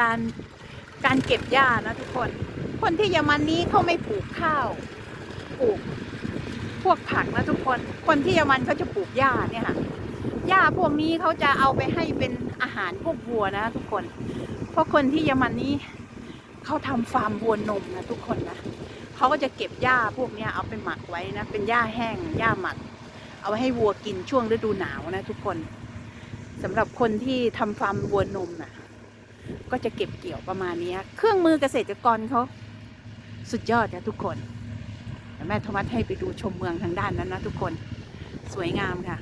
การการเก็บหญ้านะทุกคน คนที่เยอรมันนี้เขาไม่ปลูกข้าวปลูกพวกผักนะทุกคน คนที่เยอรมันเขาจะปลูกหญ้าเนี่ยค่ะหญ้าพวกนี้เขาจะเอาไปให้เป็นอาหารพวกวัวนะทุกคน เพราะคนที่เยอรมันนี้เขาทำฟาร์มวัวนมนะทุกคนนะเขาก็จะเก็บหญ้าพวกนี้เอาไปหมักไว้นะ เป็นหญ้าแห้งหญ้าหมัก เอาไว้ให้วัวกินช่วงฤดูหนาวนะทุกคนสำหรับคนที่ทำฟาร์มวัวนมน่ะ ก็จะเก็บเกี่ยวประมาณนี้ เครื่องมือเกษตรกรเขาสุดยอดนะทุกคนแม่โทมัสให้ไปดูชมเมืองทางด้านนั้นนะทุกคน สวยงามค่ะ